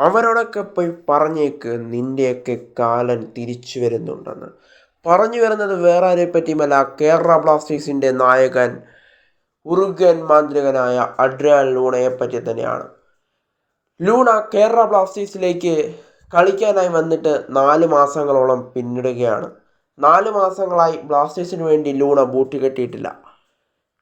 അവരോടൊക്കെ പോയി പറഞ്ഞേക്ക് നിന്റെയൊക്കെ കാലൻ തിരിച്ചു വരുന്നുണ്ടെന്ന്. പറഞ്ഞു വരുന്നത് വേറെ ആരെ പറ്റിയുമല്ല കേരള ബ്ലാസ്റ്റേഴ്സിന്റെ നായകൻ ഉറുഗൻ മാന്ത്രികനായ അഡ്രിയാൻ ലൂണയെ പറ്റി തന്നെയാണ്. ലൂണ കേരള ബ്ലാസ്റ്റേഴ്സിലേക്ക് കളിക്കാനായി വന്നിട്ട് നാല് മാസങ്ങളോളം പിന്നിടുകയാണ്. നാല് മാസങ്ങളായി ബ്ലാസ്റ്റേഴ്സിന് വേണ്ടി ലൂണ ബൂട്ട് കെട്ടിയിട്ടില്ല.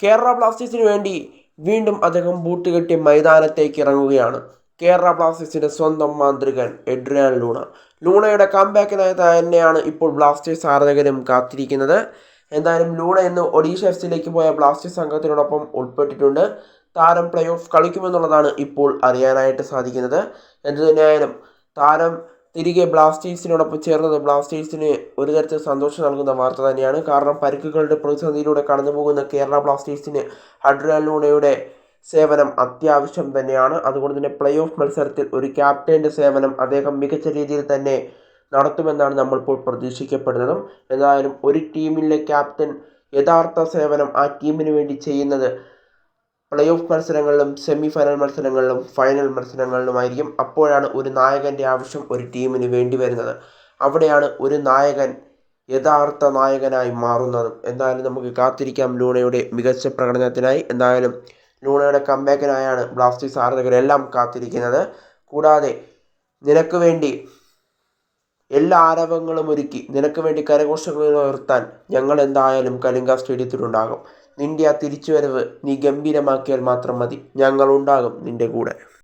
കേരള ബ്ലാസ്റ്റേഴ്സിന് വേണ്ടി വീണ്ടും അദ്ദേഹം ബൂട്ട് കെട്ടി മൈതാനത്തേക്ക് ഇറങ്ങുകയാണ്. കേരള ബ്ലാസ്റ്റേഴ്സിന്റെ സ്വന്തം മാന്ത്രികൻ എഡ്രിയാൻ ലൂണ. ലൂണയുടെ കംബാക്കിനായി തന്നെയാണ് ഇപ്പോൾ ബ്ലാസ്റ്റേഴ്സ് ആരാധകരും കാത്തിരിക്കുന്നത്. എന്തായാലും ലൂണ ഇന്ന് ഒഡീഷ എഫ് സിയിലേക്ക് പോയ ബ്ലാസ്റ്റേഴ്സ് സംഘത്തിനോടൊപ്പം ഉൾപ്പെട്ടിട്ടുണ്ട്. താരം പ്ലേ ഓഫ് കളിക്കുമെന്നുള്ളതാണ് ഇപ്പോൾ അറിയാനായിട്ട് സാധിക്കുന്നത്. എന്തു തന്നെയായാലും താരം തിരികെ ബ്ലാസ്റ്റേഴ്സിനോടൊപ്പം ചേർന്നത് ബ്ലാസ്റ്റേഴ്സിന് ഒരു തരത്തിൽ സന്തോഷം നൽകുന്ന വാർത്ത തന്നെയാണ്. കാരണം പരിക്കുകളുടെ പ്രതിസന്ധിയിലൂടെ കടന്നു പോകുന്ന കേരള ബ്ലാസ്റ്റേഴ്സിന് അഡ്രിയാൻ ലൂണയുടെ സേവനം അത്യാവശ്യം തന്നെയാണ്. അതുകൊണ്ട് തന്നെ പ്ലേ ഓഫ് മത്സരത്തിൽ ഒരു ക്യാപ്റ്റന്റെ സേവനം അദ്ദേഹം മികച്ച രീതിയിൽ തന്നെ നടത്തുമെന്നാണ് നമ്മളിപ്പോൾ പ്രതീക്ഷിക്കപ്പെടുന്നതും. എന്തായാലും ഒരു ടീമിലെ ക്യാപ്റ്റൻ യഥാർത്ഥ സേവനം ആ ടീമിന് വേണ്ടി ചെയ്യുന്നത് പ്ലേ ഓഫ് മത്സരങ്ങളിലും സെമി ഫൈനൽ മത്സരങ്ങളിലും ഫൈനൽ മത്സരങ്ങളിലുമായിരിക്കും. അപ്പോഴാണ് ഒരു നായകന്റെ ആവശ്യം ഒരു ടീമിന് വേണ്ടി വരുന്നത്. അവിടെയാണ് ഒരു നായകൻ യഥാർത്ഥ നായകനായി മാറുന്നതും. എന്തായാലും നമുക്ക് കാത്തിരിക്കാം ലൂണയുടെ മികച്ച പ്രകടനത്തിനായി. എന്തായാലും ലൂണയുടെ കംബാക്കിനായാണ് ബ്ലാസ്റ്റേഴ്സ് ആരാധകരെല്ലാം കാത്തിരിക്കുന്നത്. കൂടാതെ നിനക്ക് വേണ്ടി എല്ലാ ആരവങ്ങളും ഒരുക്കി നിനക്ക് വേണ്ടി കരഘോഷങ്ങൾ ഉയർത്താൻ ഞങ്ങൾ എന്തായാലും കലിംഗ സ്റ്റേഡിയത്തിലുണ്ടാകും. നിന്റെ ആ തിരിച്ചുവരവ് നീ ഗംഭീരമാക്കിയാൽ മാത്രം മതി. ഞങ്ങളുണ്ടാകും നിന്റെ കൂടെ.